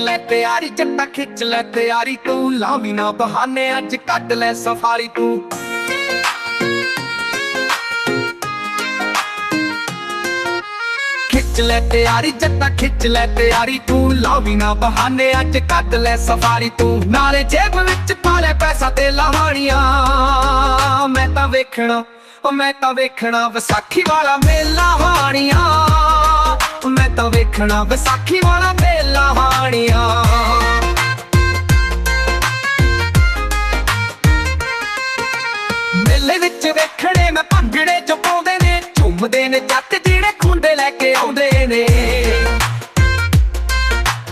ਲੈ ਤਿਆਰੀ ਜੱਟਾ ਖਿੱਚ ਲੈ ਤਿਆਰੀ, ਤੂੰ ਲਾਵੀ ਨਾ ਬਹਾਨੇ, ਅੱਜ ਕੱਢ ਲੈ ਸਫਾਰੀ ਤੂੰ। ਖਿੱਚ ਲੈ ਤਿਆਰੀ ਜੱਟਾ ਖਿੱਚ ਲੈ ਤਿਆਰੀ, ਤੂੰ ਲਾਵੀ ਨਾ ਬਹਾਨੇ, ਅੱਜ ਕੱਢ ਲੈ ਸਫਾਰੀ ਤੂੰ। ਨਾਲੇ ਜੇਬ ਵਿੱਚ ਪਾ ਲੈ ਪੈਸਾ ਤੇ ਲਾਹਣੀਆਂ ਮੈਂ ਤਾਂ ਵੇਖਣਾ, ਉਹ ਮੈਂ ਤਾਂ ਵੇਖਣਾ, ਵਿਸਾਖੀ ਵਾਲਾ ਮੇਲਾ ਹਾਣੀਆਂ ਮੈਂ ਤਾਂ ਵੇਖਣਾ ਵਿਸਾਖੀ ਵਾਲਾ ਮੇਲਾ ਹਾਣੀਆਂ। ਮੇਲੇ ਵਿੱਚ ਵੇਖਣੇ ਮੈਂ ਭੰਗੜੇ ਚ ਪਾਉਂਦੇ ਨੇ, ਝੁੰਮਦੇ ਨੇ, ਜੱਟ ਜਿਹੜੇ ਖੁੰਡੇ ਲੈ ਕੇ ਆਉਂਦੇ ਨੇ।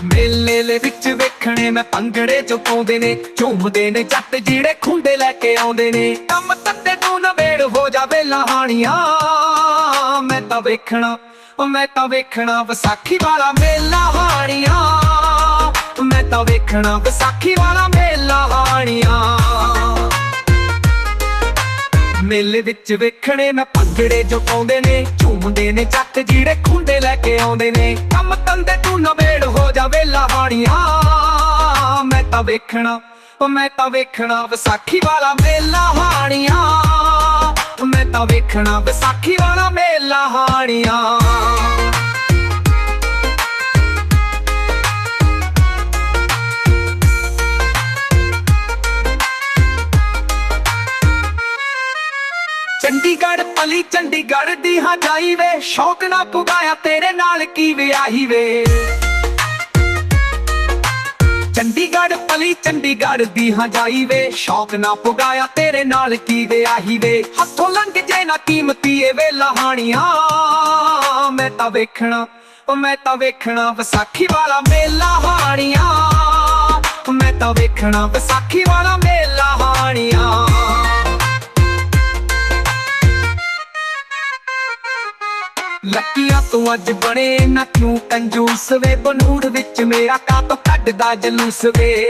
ਮੇਲੇ ਵਿੱਚ ਵੇਖਣੇ ਮੈਂ ਭੰਗੜੇ ਚ ਪਾਉਂਦੇ ਨੇ, ਝੁੰਮਦੇ ਨੇ, ਜੱਟ ਜਿਹੜੇ ਖੁੰਡੇ ਲੈ ਕੇ ਆਉਂਦੇ ਨੇ। ਕੰਮ ਤੱਤੇ ਤੂੰ ਨਵੇੜ ਹੋ ਜਾਵੇ ਲਹਾਣੀਆਂ ਮੈਂ ਤਾਂ ਵੇਖਣਾ ਉਹ ਮੈਂ ਤਾਂ ਵੇਖਣਾ ਵਿਸਾਖੀ ਵਾਲਾ ਮੇਲਾ ਹਾਣੀਆਂ। ਮੈਂ ਤਾਂ ਵੇਖਣਾ ਵਿਸਾਖੀ ਵਾਲਾ ਮੇਲਾ ਹਾਣੀਆਂ। ਮੇਲੇ ਵਿੱਚ ਵੇਖਣੇ ਮੈਂ ਭੰਗੜੇ ਜੋ ਪਾਉਂਦੇ ਨੇ, ਝੂਮਦੇ ਨੇ ਚੱਕ ਜਿਹੜੇ ਖੁੰਡੇ ਲੈ ਕੇ ਆਉਂਦੇ ਨੇ। ਕੰਮ ਤੰਦੇ ਤੂੰ ਨਵੇੜ ਹੋ ਜਾਵੇ ਲਹਾਣੀਆਂ ਮੈਂ ਤਾਂ ਵੇਖਣਾ ਉਹ ਮੈਂ ਤਾਂ ਵੇਖਣਾ ਵਿਸਾਖੀ ਵਾਲਾ ਮੇਲਾ ਹਾਣੀਆਂ। ਵੇਖਣਾ ਵਿਸਾਖੀ ਵਾਲਾ ਮੇਲਾ ਹਾਣੀਆਂ। ਚੰਡੀਗੜ੍ਹ ਪਲੀ ਚੰਡੀਗੜ੍ਹ ਦੀ ਹਾਂ ਜਾਈ ਵੇ ਸ਼ੌਕ ਨਾ ਪੁਗਾਇਆ ਤੇਰੇ ਨਾਲ ਕੀ ਵਿਆਹੀ ਵੇ ਚੰਡੀਗੜ੍ਹ ਪਲੀ ਚੰਡੀਗੜ੍ਹ ਦੀ ਹਾਂ ਵੇ। ਸ਼ੌਕ ਨਾ ਪੁਗਾਇਆ ਤੇਰੇ ਨਾਲ ਕੀ ਵਿਆਹੀ ਵੇ। ਹੱਥੋਂ ਲੰਘ ਜੇ ਨਾ ਕੀਮਤੀ ਏ ਵੇ ਲਹਾਣੀਆਂ ਮੈਂ ਤਾਂ ਵੇਖਣਾ, ਉਹ ਮੈਂ ਤਾਂ ਵੇਖਣਾ ਵਿਸਾਖੀ ਵਾਲਾ ਮੇਲਾ ਹਾਣੀਆਂ। ਮੈਂ ਤਾਂ ਵੇਖਣਾ ਵਿਸਾਖੀ ਵਾਲਾ ਮੇਲਾ ਲੱਕੀਆਂ ਤੂੰ ਅੱਜ ਬਣੇ ਨਾ ਕਿਉਂ ਕੰਜੂਸ ਵੇ, ਬਨੂੜ ਵਿੱਚ ਮੇਰਾ ਕਾਤੋਂ ਕੱਢਦਾ ਜਲੂਸ ਵੇ।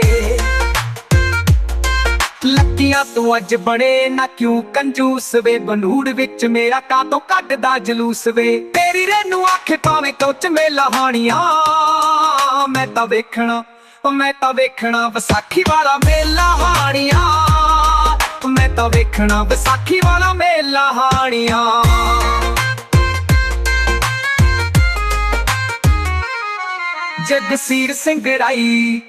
ਲੱਕੀਆਂ ਤੂੰ ਅੱਜ ਬਣੇ ਨਾ ਕਿਉਂ ਕੰਜੂਸ ਵੇ, ਬਨੂੜ ਵਿੱਚ ਮੇਰਾ ਕਾਤੋਂ ਕੱਢਦਾ ਜਲੂਸ ਵੇ। ਤੇਰੀ ਰੈਨੂੰ ਆਖੇ ਪਾਵੇਂ ਕੋਚ ਮੇਲਾ ਹਾਣੀਆਂ, ਮੈਂ ਤਾਂ ਵੇਖਣਾ, ਮੈਂ ਤਾਂ ਵੇਖਣਾ ਵਿਸਾਖੀ ਵਾਲਾ ਮੇਲਾ ਹਾਣੀਆਂ, ਮੈਂ ਤਾਂ ਵੇਖਣਾ ਵਿਸਾਖੀ ਵਾਲਾ ਮੇਲਾ ਹਾਣੀਆਂ। ਜਗਸੀਰ ਸਿੰਘ ਰਾਈ।